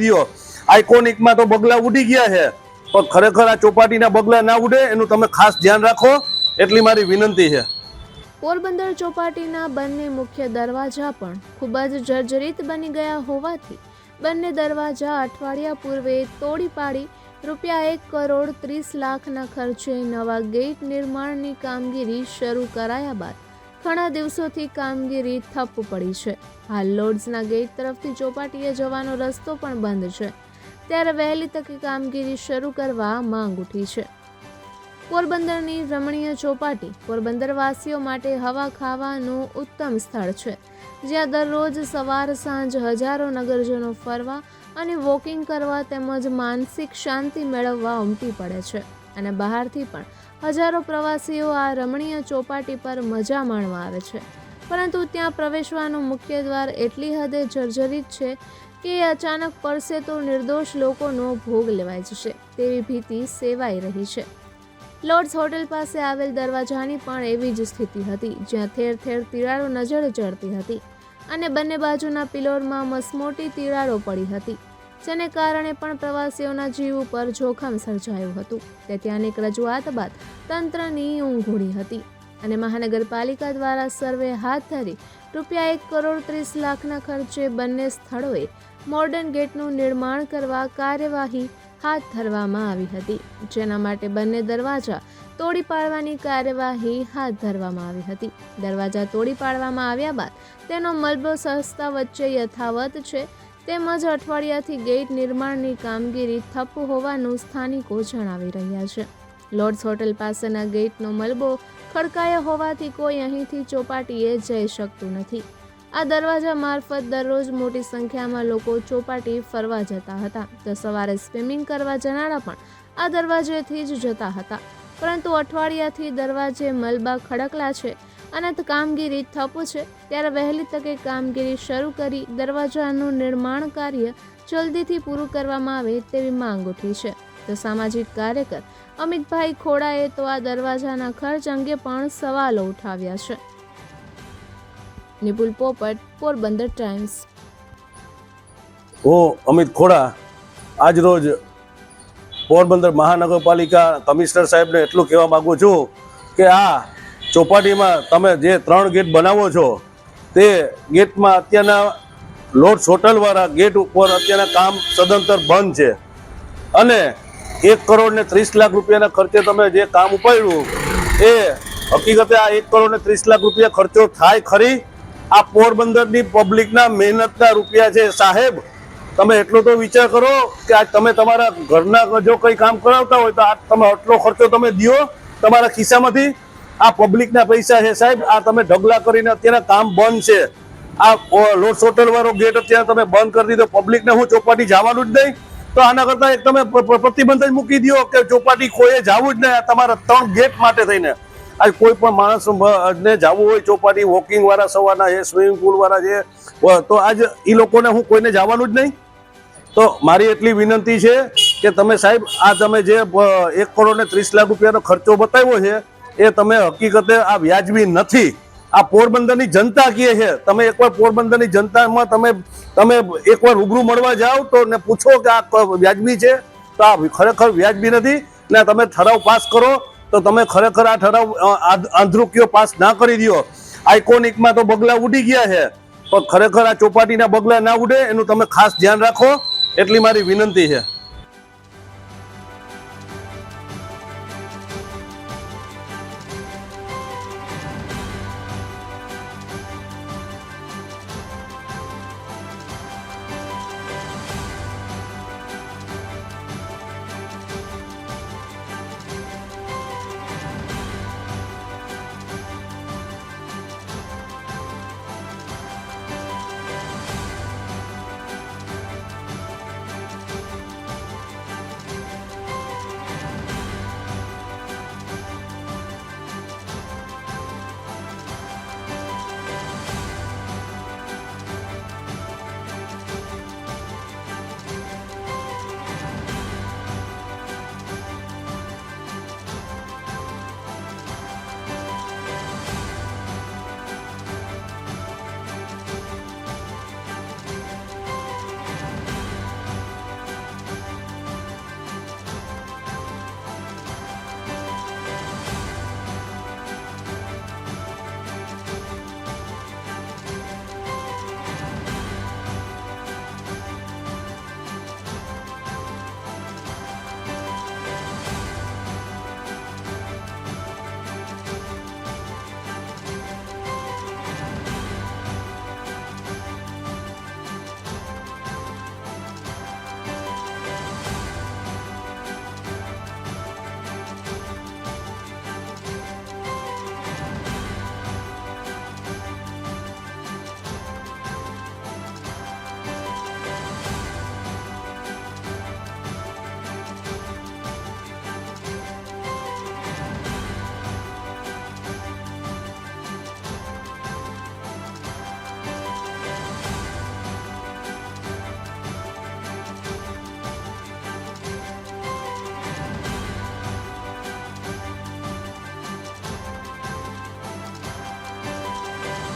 દ્યો આઇકોનિકમાં તો બગલા ઉડી ગયા છે. પણ ખરેખર આ ચોપાટીના બગલા ના ઉડે, એનું તમે ખાસ ધ્યાન રાખો. એટલી મારી વિનંતી છે. પોરબંદર ચોપાટીના બંને મુખ્ય દરવાજા પણ ખૂબ જ જર્જરિત બની ગયા હોવાથી બંને દરવાજા અઠવાડિયા પૂર્વે તોડી પાડી, રૂપિયા એક કરોડ ત્રીસ લાખના ખર્ચે નવા ગેટ નિર્માણની કામગીરી શરૂ કરાયા બાદ ઘણા દિવસોથી કામગીરી ઠપ પડી છે. હાલ લોર્ડ્સના ગેટ તરફથી ચોપાટીએ જવાનો રસ્તો પણ બંધ છે. ત્યારે વહેલી તકે કામગીરી શરૂ કરવા માંગ ઉઠી છે. પોરબંદરની રમણીય ચોપાટી પોરબંદરવાસીઓ માટે હવા ખાવાનું ઉત્તમ સ્થળ છે, જ્યાં દરરોજ સવાર સાંજ હજારો નગરજનો ફરવા અને વોકિંગ કરવા તેમજ માનસિક શાંતિ મેળવવા ઉમટી પડે છે. અને બહારથી પણ હજારો પ્રવાસીઓ આ રમણીય ચોપાટી પર મજા માણવા આવે છે. પરંતુ ત્યાં પ્રવેશવાનું મુખ્ય દ્વાર એટલી હદે જર્જરિત છે કે અચાનક પડશે તો નિર્દોષ લોકોનો ભોગ લેવાઈ જશે, તેવી ભીતિ સેવાઈ રહી છે. લોર્ડ્સ હોટેલ પાસે આવેલ દરવાજાની પણ એવી જ સ્થિતિ હતી, જ્યાં ઠેર ઠેર તિરાડો નજરે ચડતી હતી અને બંને બાજુના પિલોરમાં મસમોટી તિરાડો પડી હતી. જેને કારણે પણ પ્રવાસીઓના જીવ ઉપર જોખમ સર્જાયું હતું. તેથી અનેક રજૂઆત બાદ તંત્રની ઊંઘ ઉડી હતી અને મહાનગરપાલિકા દ્વારા સર્વે હાથ ધરી રૂપિયા એક કરોડ ત્રીસ લાખના ખર્ચે બંને સ્થળોએ મોર્ડન ગેટનું નિર્માણ કરવા કાર્યવાહી હાથ ધરવામાં આવી હતી. જેના માટે બંને દરવાજા તોડી પાડવાની કાર્યવાહી હાથ ધરવામાં આવી હતી. દરવાજા તોડી પાડવામાં આવ્યા બાદ તેનો મલબો સંસ્થા વચ્ચે યથાવત છે તેમજ અઠવાડિયાથી ગેટ નિર્માણની કામગીરી ઠપ હોવાનું સ્થાનિકો જણાવી રહ્યા છે. લોર્ડ્સ હોટેલ પાસેના ગેટનો મલબો ખડકાયો હોવાથી કોઈ અહીંથી ચોપાટીએ જઈ શકતું નથી. આ દરવાજા મારફત દરરોજ મોટી સંખ્યામાં લોકો ચોપાટી ફરવા જતા હતા. તો સવારે સ્વિમિંગ કરવા જનારા પણ આ દરવાજેથી જ જતા હતા. પરંતુ અઠવાડિયાથી દરવાજે મલબા ખડકલા છે. અને કામગીરી ઠપ છે. ત્યારે વહેલી તકે કામગીરી શરૂ કરી દરવાજાનું નિર્માણ કાર્ય જલ્દીથી પૂરું કરવામાં આવે તેવી માંગ ઉઠી છે. તો સામાજિક કાર્યકર અમિતભાઈ ખોડાએ તો આ દરવાજાના ખર્ચ અંગે પણ સવાલો ઉઠાવ્યા છે. નિપુલ પોપટ, પોરબંદર ટાઈમ્સ. હું અમિત ખોડા આજ રોજ પોરબંદર મહાનગરપાલિકા કમિશનર સાહેબને એટલું કહેવા માંગુ છું કે આ ચોપાટીમાં તમે જે ત્રણ ગેટ બનાવો છો, તે ગેટમાં અત્યારના લોટ હોટલવાળા ગેટ ઉપર અત્યારના કામ સદંતર બંધ છે. અને એક કરોડ ને ત્રીસ લાખ રૂપિયાના ખર્ચે તમે જે કામ ઉપાડ્યું, એ હકીકતે આ એક કરોડ ને ત્રીસ લાખ રૂપિયા ખર્ચો થાય ખરી? આ પોરબંદરની પબ્લિકના મહેનતના રૂપિયા છે સાહેબ. તમે એટલો તો વિચાર કરો કે આ તમે તમારા ઘરના જો કંઈ કામ કરાવતા હોય તો આ તમે આટલો ખર્ચો તમે દ્યો તમારા ખિસ્સામાંથી. આ પબ્લિકના પૈસા છે સાહેબ, આ તમે ઢગલા કરીને અત્યારે કામ બંધ છે. આ લોટ હોટલ વાળો ગેટ અત્યારે તમે બંધ કરી દીધો, પબ્લિકને હું ચોપાટી જવાનું જ નહીં. તો આના કરતા એક તમે પ્રતિબંધ જ મૂકી દો કે ચોપાટી કોઈએ જવું જ નહીં તમારા ત્રણ ગેટ માટે થઈને. આજ કોઈ પણ માણસ ને જવું હોય ચોપાટી વોકિંગ વાળા સવારના છે, સ્વિમિંગ પુલ વાળા છે તો આજ એ લોકોને હું કોઈને જવાનું જ નહીં. તો મારી એટલી વિનંતી છે કે તમે સાહેબ, આ તમે જે એક કરોડ ને ત્રીસ લાખ રૂપિયાનો ખર્ચો બતાવ્યો છે, એ તમે હકીકતે આ વ્યાજબી નથી. આ પોરબંદરની જનતા કહે છે, તમે એકવાર પોરબંદરની જનતામાં તમે તમે એકવાર રૂબરૂ મળવા જાઓ તો ને પૂછો કે આ વ્યાજબી છે, તો આ ખરેખર વ્યાજબી નથી. ને તમે ઠરાવ પાસ કરો, તો તમે ખરેખર આ ઠરાવ આંધ્રુકીઓ પાસ ના કરી દો આઇકોનિકમાં તો બગલા ઉડી ગયા છે, પણ ખરેખર આ ચોપાટીના બગલા ના ઉડે, એનું તમે ખાસ ધ્યાન રાખો. એટલી મારી વિનંતી છે.